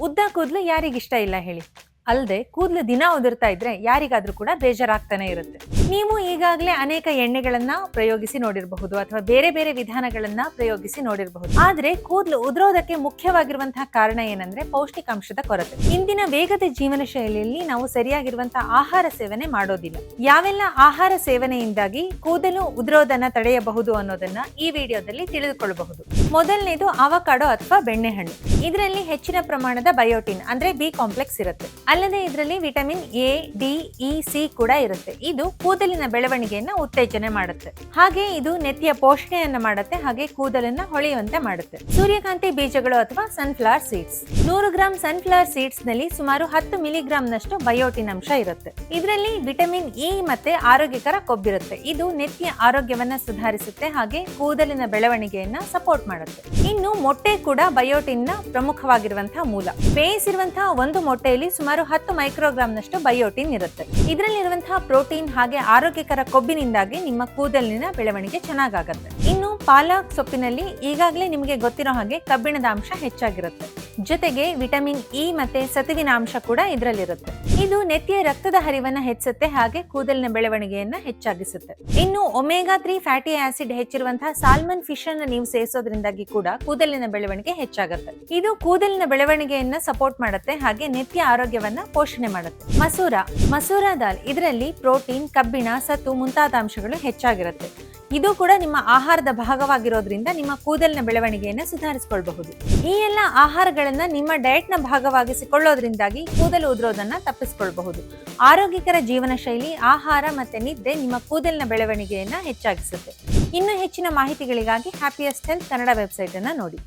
ಉದ್ದ ಕೂದಲು ಯಾರಿಗಿಷ್ಟ ಇಲ್ಲ ಹೇಳಿ. ಅಲ್ಲದೆ ಕೂದಲು ದಿನ ಉದುರ್ತಾ ಇದ್ರೆ ಯಾರಿಗಾದ್ರೂ ಕೂಡ ಬೇಜಾರಾಗ್ತಾನೆ ಇರುತ್ತೆ. ನೀವು ಈಗಾಗಲೇ ಅನೇಕ ಎಣ್ಣೆಗಳನ್ನ ಪ್ರಯೋಗಿಸಿ ನೋಡಿರಬಹುದು ಅಥವಾ ಬೇರೆ ಬೇರೆ ವಿಧಾನಗಳನ್ನ ಪ್ರಯೋಗಿಸಿ ನೋಡಿರಬಹುದು. ಆದ್ರೆ ಕೂದಲು ಉದುರೋದಕ್ಕೆ ಮುಖ್ಯವಾಗಿರುವಂತಹ ಕಾರಣ ಏನಂದ್ರೆ ಪೌಷ್ಟಿಕಾಂಶದ ಕೊರತೆ. ಇಂದಿನ ವೇಗದ ಜೀವನ ಶೈಲಿಯಲ್ಲಿ ನಾವು ಸರಿಯಾಗಿರುವಂತಹ ಆಹಾರ ಸೇವನೆ ಮಾಡೋದಿಲ್ಲ. ಯಾವೆಲ್ಲ ಆಹಾರ ಸೇವನೆಯಿಂದಾಗಿ ಕೂದಲು ಉದುರೋದನ್ನ ತಡೆಯಬಹುದು ಅನ್ನೋದನ್ನ ಈ ವಿಡಿಯೋದಲ್ಲಿ ತಿಳಿದುಕೊಳ್ಳಬಹುದು. ಮೊದಲನೇದು ಅವಕಾಡೋ ಅಥವಾ ಬೆಣ್ಣೆಹಣ್ಣು. ಇದರಲ್ಲಿ ಹೆಚ್ಚಿನ ಪ್ರಮಾಣದ ಬಯೋಟಿನ್, ಅಂದ್ರೆ ಬಿ ಕಾಂಪ್ಲೆಕ್ಸ್ ಇರುತ್ತೆ. ಅಲ್ಲದೆ ಇದರಲ್ಲಿ vitamin A, D, E, C ಕೂಡ ಇರುತ್ತೆ. ಇದು ಕೂದಲಿನ ಬೆಳವಣಿಗೆಯನ್ನ ಉತ್ತೇಜನೆ ಮಾಡುತ್ತೆ. ಹಾಗೆ ಇದು ನೆತ್ತಿಯ ಪೋಷಣೆಯನ್ನ ಮಾಡುತ್ತೆ, ಹಾಗೆ ಕೂದಲನ್ನ ಹೊಳೆಯುವಂತೆ ಮಾಡುತ್ತೆ. ಸೂರ್ಯಕಾಂತಿ ಬೀಜಗಳು ಅಥವಾ ಸನ್ಫ್ಲವರ್ ಸೀಡ್ಸ್ ನೂರು ಗ್ರಾಂ ಸನ್ಫ್ಲವರ್ ಸೀಡ್ಸ್ನಲ್ಲಿ ಸುಮಾರು ಹತ್ತು ಮಿಲಿಗ್ರಾಂ ನಷ್ಟು ಬಯೋಟಿನ್ ಅಂಶ ಇರುತ್ತೆ. ಇದರಲ್ಲಿ ವಿಟಮಿನ್ ಇ ಮತ್ತೆ ಆರೋಗ್ಯಕರ ಕೊಬ್ಬಿರುತ್ತೆ. ಇದು ನೆತ್ತಿಯ ಆರೋಗ್ಯವನ್ನ ಸುಧಾರಿಸುತ್ತೆ, ಹಾಗೆ ಕೂದಲಿನ ಬೆಳವಣಿಗೆಯನ್ನ ಸಪೋರ್ಟ್ ಮಾಡುತ್ತೆ. ಇನ್ನು ಮೊಟ್ಟೆ ಕೂಡ ಬಯೋಟಿನ್ನ ಪ್ರಮುಖವಾಗಿರುವಂತಹ ಮೂಲ. ಬೇಯಿಸಿರುವಂತಹ ಒಂದು ಮೊಟ್ಟೆಯಲ್ಲಿ ಸುಮಾರು ಹತ್ತು ಮೈಕ್ರೋಗ್ರಾಮ್ ನಷ್ಟು ಬಯೋಟಿನ್ ಇರುತ್ತೆ. ಇದರಲ್ಲಿರುವಂತಹ ಪ್ರೋಟೀನ್ ಹಾಗೆ ಆರೋಗ್ಯಕರ ಕೊಬ್ಬಿನಿಂದಾಗಿ ನಿಮ್ಮ ಕೂದಲಿನ ಬೆಳವಣಿಗೆ ಚೆನ್ನಾಗಾಗತ್ತೆ. ಇನ್ನು ಪಾಲಕ್ ಸೊಪ್ಪಿನಲ್ಲಿ ಈಗಾಗಲೇ ನಿಮಗೆ ಗೊತ್ತಿರೋ ಹಾಗೆ ಕಬ್ಬಿಣದ ಅಂಶ ಹೆಚ್ಚಾಗಿರುತ್ತೆ. ಜೊತೆಗೆ ವಿಟಮಿನ್ ಇ ಮತ್ತೆ ಸತುವಿನ ಅಂಶ ಕೂಡ ಇದರಲ್ಲಿರುತ್ತೆ. ಇದು ನೆತ್ತಿಯ ರಕ್ತದ ಹರಿವನ್ನ ಹೆಚ್ಚುತ್ತೆ ಹಾಗೆ ಕೂದಲಿನ ಬೆಳವಣಿಗೆಯನ್ನ ಹೆಚ್ಚಾಗಿಸುತ್ತೆ. ಇನ್ನು ಒಮೆಗಾ ತ್ರೀ ಫ್ಯಾಟಿ ಆಸಿಡ್ ಹೆಚ್ಚಿರುವಂತಹ ಸಾಲ್ಮನ್ ಫಿಶ್ ಅನ್ನ ನೀವು ಸೇವಿಸೋದ್ರಿಂದಾಗಿ ಕೂಡ ಕೂದಲಿನ ಬೆಳವಣಿಗೆ ಹೆಚ್ಚಾಗುತ್ತೆ. ಇದು ಕೂದಲಿನ ಬೆಳವಣಿಗೆಯನ್ನ ಸಪೋರ್ಟ್ ಮಾಡುತ್ತೆ, ಹಾಗೆ ನೆತ್ತಿಯ ಆರೋಗ್ಯವನ್ನ ಪೋಷಣೆ ಮಾಡುತ್ತೆ. ಮಸೂರ ಮಸೂರ ದಾಲ್ ಇದರಲ್ಲಿ ಪ್ರೋಟೀನ್, ಕಬ್ಬಿಣ, ಸತ್ತು ಮುಂತಾದ ಅಂಶಗಳು ಹೆಚ್ಚಾಗಿರುತ್ತೆ. ಇದು ಕೂಡ ನಿಮ್ಮ ಆಹಾರದ ಭಾಗವಾಗಿರೋದ್ರಿಂದ ನಿಮ್ಮ ಕೂದಲಿನ ಬೆಳವಣಿಗೆಯನ್ನು ಸುಧಾರಿಸಿಕೊಳ್ಳಬಹುದು ಈ ಎಲ್ಲ ಆಹಾರಗಳನ್ನ ನಿಮ್ಮ ಡಯಟ್ನ ಭಾಗವಾಗಿಸಿಕೊಳ್ಳೋದ್ರಿಂದಾಗಿ ಕೂದಲು ಉದುರೋದನ್ನ ತಪ್ಪಿಸಿಕೊಳ್ಳಬಹುದು ಆರೋಗ್ಯಕರ ಜೀವನ ಶೈಲಿ, ಆಹಾರ ಮತ್ತೆ ನಿದ್ದೆ ನಿಮ್ಮ ಕೂದಲಿನ ಬೆಳವಣಿಗೆಯನ್ನ ಹೆಚ್ಚಾಗಿಸುತ್ತೆ. ಇನ್ನು ಹೆಚ್ಚಿನ ಮಾಹಿತಿಗಳಿಗಾಗಿ ಹ್ಯಾಪಿಯಸ್ಟ್ ಹೆಲ್ತ್ ಕನ್ನಡ ವೆಬ್ಸೈಟ್ ಅನ್ನ ನೋಡಿ.